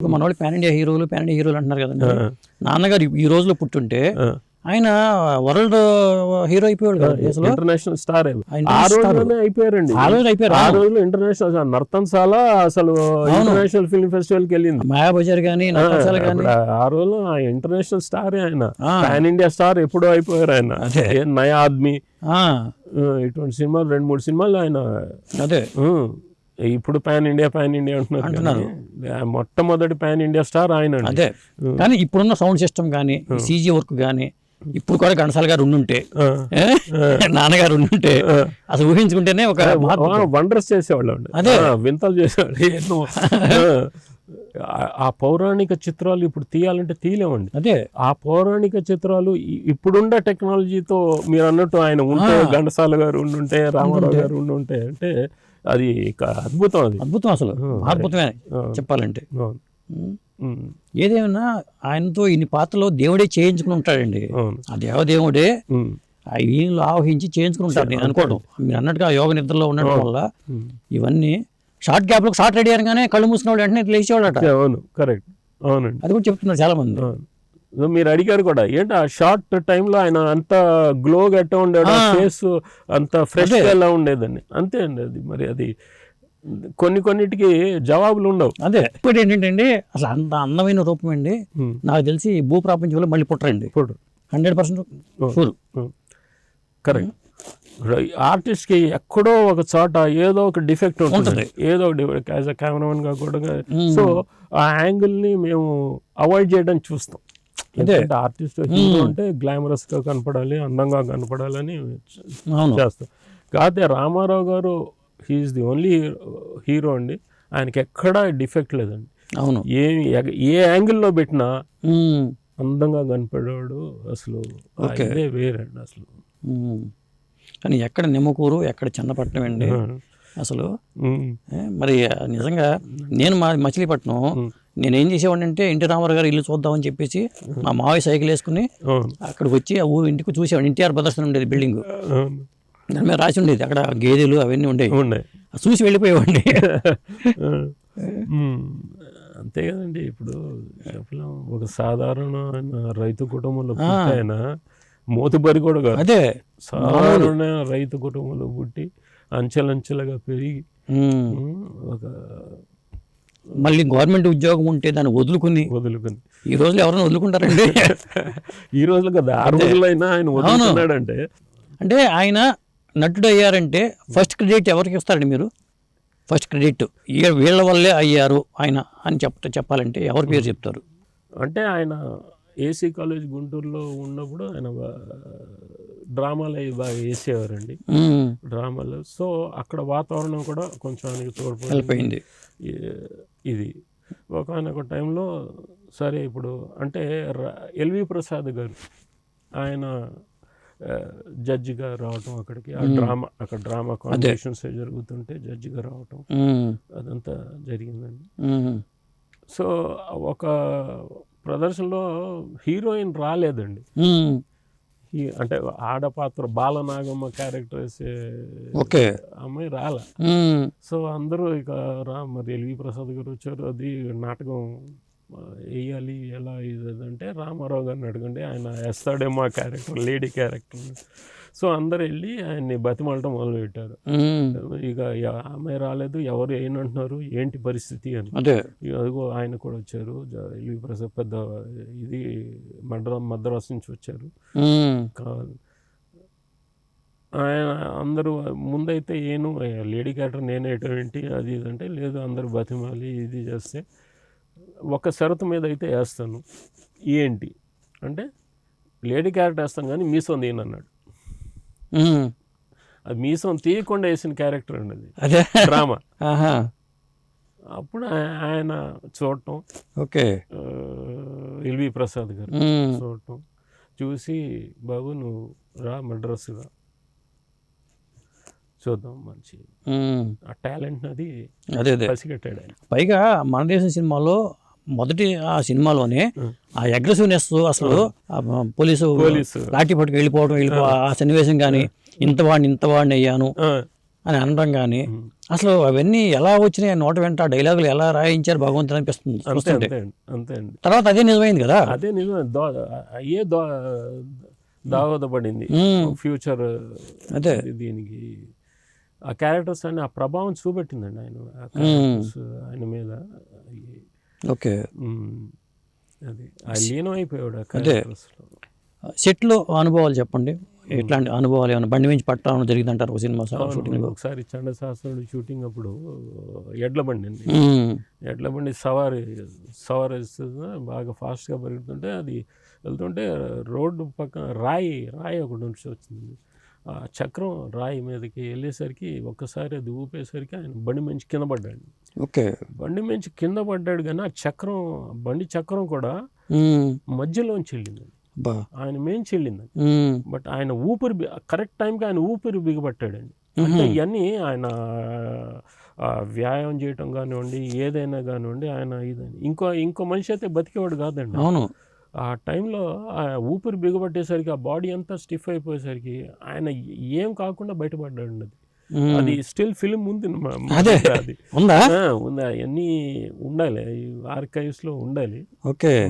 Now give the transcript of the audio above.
ఇప్పుడు మన వాళ్ళు పాన్ ఇండియా హీరోలు పాన్ ఇండియా హీరోలు అంటున్నారు కదండి. నాన్నగారు ఈ- రోజులో పుట్టుంటే. ఆయన వరల్డ్ హీరో అయిపోయాడు కదా ఇంటర్నేషనల్ స్టార్ ఆ. రోజులోనే అయిపోయారండి. ఆ రోజు అయిపోయారు. ఆ రోజులో ఇంటర్నేషనల్ అసలు నర్తన్శాల అసలు ఇంటర్నేషనల్ ఫిల్మ్ ఫెస్టివల్కి వెళ్ళింది మాయాబజార్ కానీ నటసాల కానీ ఆ- రోజులో ఇంటర్నేషనల్ స్టార్ ఆయన. పాన్ ఇండియా స్టార్ ఎప్పుడో అయిపోయారు ఆయన. నయా ఆద్మీ. ఇటువంటి సినిమాలు రెండు మూడు సినిమాలు ఆయన. అదే. ఇప్పుడు పాన్ ఇండియా పాన్ ఇండియా అంటున్నారు మొట్టమొదటి పాన్ ఇండియా స్టార్ ఆయన. అదే. కానీ ఇప్పుడున్న సౌండ్ సిస్టమ్ కానీ సీజీ వర్క్ కానీ ఇప్పుడు కూడా ఘంటసాల గారు ఉండుంటే? నాన్నగారు ఉండుంటే అసలు ఊహించుకుంటేనే ఒక. వండర్స్ చేసేవాళ్ళు అదే. వింతలు చేసేవాళ్ళు. ఆ- పౌరాణిక చిత్రాలు ఇప్పుడు తీయాలంటే తీయలేమండి. అదే. ఆ పౌరాణిక చిత్రాలు ఇప్పుడున్న టెక్నాలజీతో మీరు అన్నట్టు ఆయన ఉంటే ఘంటసాల గారు ఉండుంటే రామారావు గారు ఉండుంటే అంటే అది అద్భుతం అది. అద్భుతం అసలు. అద్భుతమే. చెప్పాలంటే. ఏదేమైనా ఆయనతో ఇన్ని పాత్రలు దేవుడే చేయించుకుని ఉంటాడండి. ఆ దేవదేవుడే ఈయనలు ఆవహించి చేయించుకుని ఉంటాడు నేను అనుకోవడం. మీరు అన్నట్టుగా యోగ నిద్రలో ఉండడం వల్ల. ఇవన్నీ షార్ట్ గ్యాప్లో షార్ట్ రెడీ అనగానే కళ్ళు మూసిన వాళ్ళు వెంటనే లేచేవాడట. అవును. కరెక్ట్. అవునండి. అది కూడా చెప్తున్నారు చాలా మంది మీరు అడిగారు కూడా ఏంటి ఆ షార్ట్ టైంలో ఆయన అంత గ్లో గట్ట ఉండేది. ఫేస్ అంత ఫ్రెష్ ఎలా ఉండేదండి? అంతే అండి అది మరి అది. కొన్ని కొన్నిటికి జవాబులు ఉండవు. అదే ఇప్పుడు ఏంటంటే అసలు అంత అందమైన రూపం అండి. నాకు తెలిసి భూ ప్రపంచంలో మళ్ళీ పుట్టరండి ఇప్పుడు హండ్రెడ్ పర్సెంట్ షూర్ కరెక్ట్. ఆర్టిస్ట్కి ఎక్కడో ఒక చోట ఏదో ఒక డిఫెక్ట్ ఉంటుంది. ఏదో ఒక డిఫెక్ట్ యాజ్ అ కెమెరామెన్గా కూడా సో ఆ యాంగిల్ని మేము అవాయిడ్ చేయడానికి చూస్తాం. ఎందుకంటే ఆర్టిస్ట్ హీరో అంటే గ్లామరస్గా కనపడాలి అందంగా కనపడాలని చేస్తాం. కాకపోతే రామారావు గారు హీఈస్ ది ఓన్లీ హీరో అండి. ఆయనకి ఎక్కడా డిఫెక్ట్ లేదండి. అవును. ఏ ఏ యాంగిల్లో పెట్టినా అందంగా కనపడేవాడు అసలు ఇదే వేరండి అసలు. కానీ ఎక్కడ నిమ్మకూరు ఎక్కడ చిన్నపట్నం అండి? అసలు మరి నిజంగా నేను మా మచిలీపట్నం నేను ఏం చేసేవాడిని అంటే ఎన్టీ రామారావు గారు ఇల్లు చూద్దామని చెప్పేసి మా మావయ్య సైకిల్ వేసుకుని అక్కడికి వచ్చి ఆ ఊరు ఇంటికి చూసేవాడు ఎన్టీఆర్ ప్రదర్శన ఉండేది బిల్డింగ్. దాని మీద రాసి ఉండేది. అక్కడ గేదెలు అవన్నీ ఉండేవి. చూసి వెళ్ళిపోయేవాడిని. అంతే కదండి. ఇప్పుడు చెప్పలేం. ఒక సాధారణమైన రైతు కుటుంబంలో పుట్టాయన? మోతుబరి కూడా కాదు. అదే. సాధారణ రైతు కుటుంబంలో పుట్టి అంచెలంచెలుగా పెరిగి ఒక మళ్ళీ గవర్నమెంట్ ఉద్యోగం ఉంటే దాన్ని వదులుకుని వదులుకుంది. ఈ రోజులు ఎవరైనా వదులుకుంటారండి? ఈ రోజులు కదా ఆ రోజుల్లో అయినా ఆయన వదులుకున్నాడంటే అంటే ఆయన నటుడు అయ్యారంటే ఫస్ట్ క్రెడిట్ ఎవరికి ఇస్తారండి మీరు? First credit. ఈ- వీళ్ళ వల్లే అయ్యారు ఆయన అని చెప్తా చెప్పాలంటే ఎవరి పేరు చెప్తారు? అంటే ఆయన ఏసీ కాలేజ్ గుంటూరులో ఉన్నప్పుడు ఆయన డ్రామాలు అవి బాగా వేసేవారండి. డ్రామాలు. సో అక్కడ వాతావరణం కూడా కొంచెం ఆయనకి తోడ్పడింది. వెళ్ళిపోయింది ఈ- ఇది. ఒకనొక టైంలో సరే ఇప్పుడు అంటే ఎల్వి ప్రసాద్ గారు ఆయన జడ్జిగా రావటం అక్కడికి. ఆ డ్రామా అక్కడ డ్రామా కాంపిటీషన్స్ జరుగుతుంటే జడ్జిగా రావటం. అదంతా జరిగిందండి. సో ఒక ప్రదర్శనలో హీరోయిన్ రాలేదండి. అంటే ఆడపాత్ర బాలనాగమ్మ క్యారెక్టర్ వేసే ఓకే. అమ్మాయి రాలే. సో అందరూ ఇక రా మరి ఎల్వి ప్రసాద్ గారు వచ్చారు అది నాటకం వేయాలి ఎలా అంటే రామారావు గారిని అడగండి ఆయన వేస్తాడేమో ఆ క్యారెక్టర్ లేడీ క్యారెక్టర్. సో అందరు వెళ్ళి ఆయన్ని బతిమాలటం మొదలుపెట్టారు. ఇక ఆమె రాలేదు ఎవరు ఏమంటున్నారు ఏంటి పరిస్థితి అని. అదిగో ఆయన కూడా వచ్చారు ఎల్వి ప్రసాద్ పెద్ద ఇది మద్రా మద్రాసు నుంచి వచ్చారు. కావాలి ఆయన అందరూ ముందైతే ఏను లేడీ క్యారెక్టర్ నేనే ఎటువంటి అది ఇది అంటే లేదు అందరూ బతిమాలి ఇది చేస్తే ఒక షరతు మీద అయితే వేస్తాను. ఏంటి? అంటే లేడీ క్యారెక్టర్ వేస్తాను కానీ మీసం తీయను అన్నాడు. అది మీసం తీయకుండా వేసిన క్యారెక్టర్ అండి అది. అదే. డ్రామా. అప్పుడు ఆయన చూడటం. ఓకే. ఎల్వి ప్రసాద్ గారు చూడటం. చూసి బాబు నువ్వు రా మద్రాసుగా చూద్దాం మంచి ఆ టాలెంట్ అది అదే అదే. పసిగట్టాడు ఆయన. పైగా మన దేశం సినిమాలో మొదటి ఆ సినిమాలోనే ఆ. అగ్రెసివ్నెస్ అసలు పోలీసు పోలీసు. లాఠీ పట్టుకు వెళ్ళిపోవడం వెళ్ళిపో ఆ. సన్నివేశం కానీ ఇంత వాడిని ఇంత వాడిని అయ్యాను అని అనడం కానీ. అసలు అవన్నీ ఎలా వచ్చినాయి నోట వెంట డైలాగులు ఎలా రాయించారు భగవంతుడు అనిపిస్తుంది అంతే అండి. తర్వాత అదే నిజమైంది కదా? అదే నిజమే దో అయ్యే దో దావదపడింది ఉమ్, ఫ్యూచర్ అదే. దీనికి. ఆ క్యారెక్టర్స్ అని ఆ ప్రభావం చూపెట్టిందండి ఆయన. ఆయన మీద. ఓకే. అది. లీనం అయిపోయాడు. సెట్లో అనుభవాలు చెప్పండి. ఇట్లాంటి అనుభవాలు ఏమైనా బండి మించి పట్టడం జరిగిందంటారు ఒక సినిమా షూటింగ్ ఒకసారి చండశాస్త్రుడు షూటింగ్ అప్పుడు ఎడ్ల బండి అండి. ఎడ్ల బండి సవారి సవారి బాగా ఫాస్ట్గా పెరుగుతుంటే అది వెళ్తుంటే రోడ్డు పక్కన రాయి రాయి ఒకటి నుంచి వచ్చింది ఆ చక్రం రాయి మీదకి వెళ్ళేసరికి ఒక్కసారి అది ఊపేసరికి ఆయన బండి మంచి కింద పడ్డాడు. ఓకే. బండి మంచి కింద పడ్డాడు కానీ ఆ చక్రం బండి చక్రం కూడా మధ్యలోంచి వెళ్ళింది. ఆయన మేంచి వెళ్ళింది. ఉమ్, బట్ ఆయన ఊపిరి కరెక్ట్ టైంకి ఆయన ఊపిరి బిగబట్టాడండి. అంటే ఇవన్నీ ఆయన వ్యాయామం చేయటం కానివ్వండి ఏదైనా కానివ్వండి ఆయన ఇదని. ఇంకో ఇంకో మనిషి అయితే బతికేవాడు కాదండి. అవును. ఆ టైంలో ఆ ఊపిరి బిగబట్టేసరికి ఆ బాడీ అంతా స్టిఫ్ అయిపోయేసరికి ఆయన ఏం కాకుండా బయటపడ్డాడు అది. స్టిల్ ఫిలిం ఉంది అదే. అది. ఉందా? ఉంది. అవన్నీ ఉండాలి. ఆర్కైవ్స్లో ఉండాలి. ఓకే.